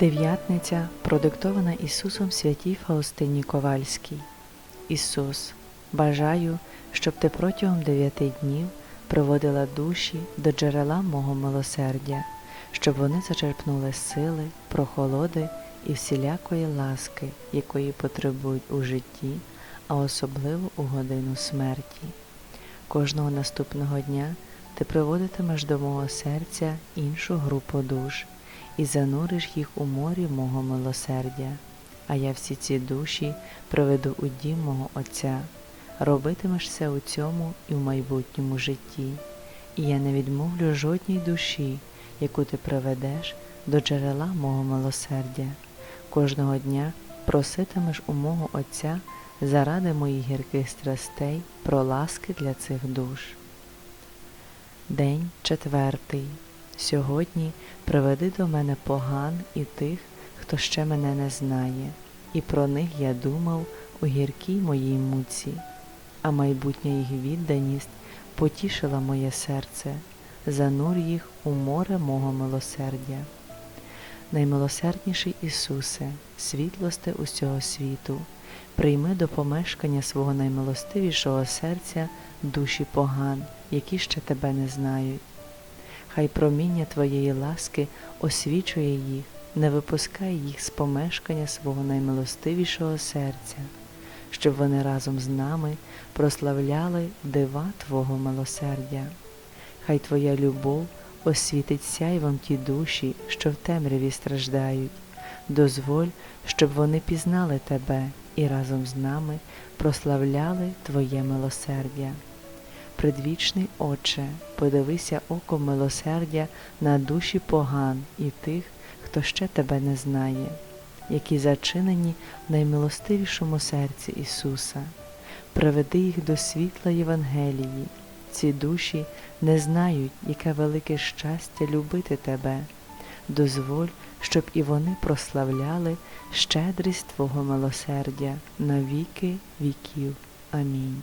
Дев'ятниця продиктована Ісусом святій Фаустині Ковальській. Ісус, бажаю, щоб ти протягом дев'яти днів приводила душі до джерела мого милосердя, щоб вони зачерпнули сили, прохолоди і всілякої ласки, якої потребують у житті, а особливо у годину смерті. Кожного наступного дня ти приводитимеш до мого серця іншу групу душ і зануриш їх у морі мого милосердя, а я всі ці душі приведу у дім мого Отця, робитимешся у цьому і в майбутньому житті, і я не відмовлю жодній душі, яку ти приведеш до джерела мого милосердя. Кожного дня проситимеш у мого Отця заради моїх гірких страстей про ласки для цих душ. День четвертий. Сьогодні приведи до мене поган і тих, хто ще мене не знає, і про них я думав у гіркій моїй муці, а майбутня їх відданість потішила моє серце, занур їх у море мого милосердя. Наймилосердніший Ісусе, світлосте усього світу, прийми до помешкання свого наймилостивішого серця душі поган, які ще тебе не знають. Хай проміння Твоєї ласки освічує їх, не випускай їх з помешкання свого наймилостивішого серця, щоб вони разом з нами прославляли дива Твого милосердя. Хай Твоя любов освітить сяйвом ті душі, що в темряві страждають. Дозволь, щоб вони пізнали Тебе і разом з нами прославляли Твоє милосердя. Предвічний Отче, подивися оком милосердя на душі поган і тих, хто ще тебе не знає, які зачинені в наймилостивішому серці Ісуса. Приведи їх до світла Євангелії. Ці душі не знають, яке велике щастя любити Тебе. Дозволь, щоб і вони прославляли щедрість Твого милосердя на віки віків. Амінь.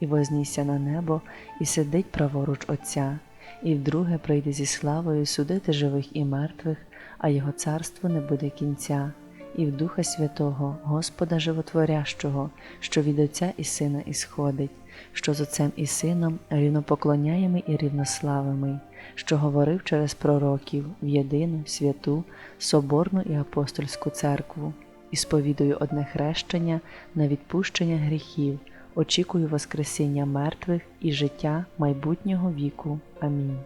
і вознісся на небо, і сидить праворуч Отця, і вдруге прийде зі славою судити живих і мертвих, а його царство не буде кінця і в Духа Святого, Господа Животворящого, що від Отця і Сина ісходить, що з Отцем і Сином рівнопоклоняємий і рівнославимий, що говорив через пророків в єдину, святу, соборну і апостольську церкву, і сповідую одне хрещення на відпущення гріхів, очікую Воскресіння мертвих і життя майбутнього віку. Амінь.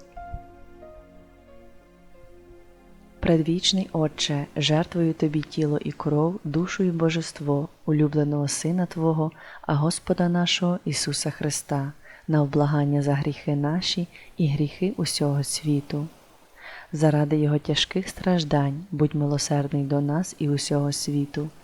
Предвічний Отче, жертвую Тобі тіло і кров, душу і божество, улюбленого Сина Твого, а Господа нашого Ісуса Христа, на вблагання за гріхи наші і гріхи усього світу. Заради Його тяжких страждань будь милосердний до нас і усього світу.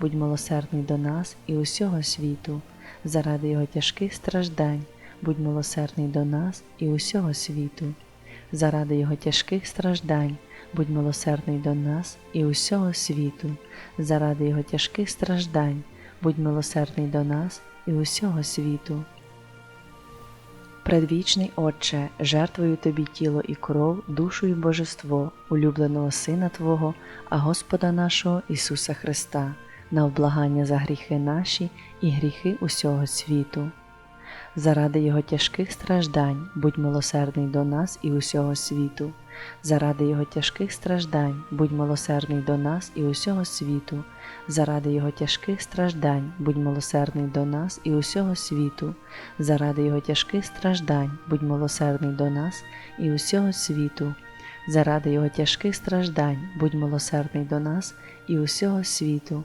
будь милосердний до нас і усього світу, заради Його тяжких страждань, будь милосердний до нас і усього світу, заради Його тяжких страждань, будь милосердний до нас і усього світу, заради Його тяжких страждань, будь милосердний до нас і усього світу. Предвічний Отче, жертвую Тобі тіло і кров, душу і божество, улюбленого Сина Твого, а Господа нашого Ісуса Христа, на облагання за гріхи наші і гріхи усього світу. Заради Його тяжких страждань, будь милосердний до нас і усього світу, заради Його тяжких страждань, будь милосердний до нас і усього світу, заради Його тяжких страждань, будь милосердний до нас і усього світу, заради Його тяжких страждань, будь милосердний до нас і усього світу, заради Його тяжких страждань, будь милосердний до нас і усього світу,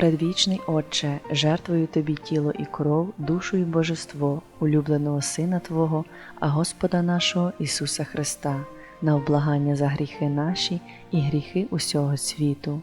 Предвічний Отче, жертвую Тобі тіло і кров, душу і божество, улюбленого Сина Твого, а Господа нашого Ісуса Христа, на облагання за гріхи наші і гріхи усього світу.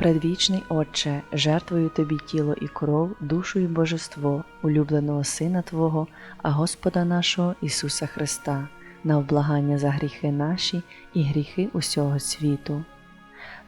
Предвічний Отче, жертвую Тобі тіло і кров, душу і божество, улюбленого Сина Твого, а Господа нашого Ісуса Христа, на облагання за гріхи наші і гріхи усього світу.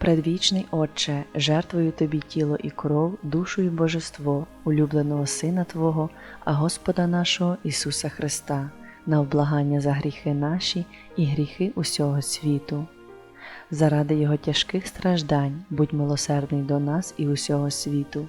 Предвічний Отче, жертвую Тобі тіло і кров, душу і божество, улюбленого Сина Твого, а Господа нашого Ісуса Христа, на облагання за гріхи наші і гріхи усього світу. Заради Його тяжких страждань, будь милосердний до нас і усього світу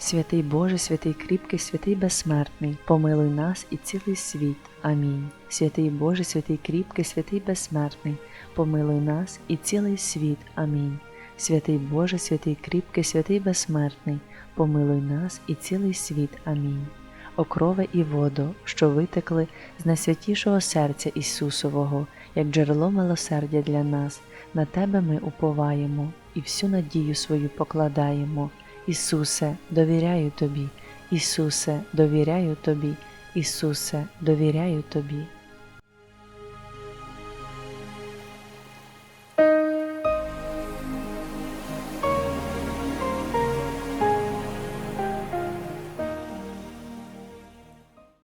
Святий Боже, святий кріпкий, святий безсмертний, помилуй нас і цілий світ. Амінь. Святий Боже, святий кріпкий, святий безсмертний, помилуй нас і цілий світ. Амінь. Святий Боже, святий кріпкий, святий безсмертний, помилуй нас і цілий світ. Амінь. Окрове і воду, що витекли з найсвятішого серця Ісусового, як джерело милосердя для нас, на Тебе ми уповаємо і всю надію свою покладаємо. Ісусе, довіряю Тобі, Ісусе, довіряю Тобі, Ісусе, довіряю Тобі.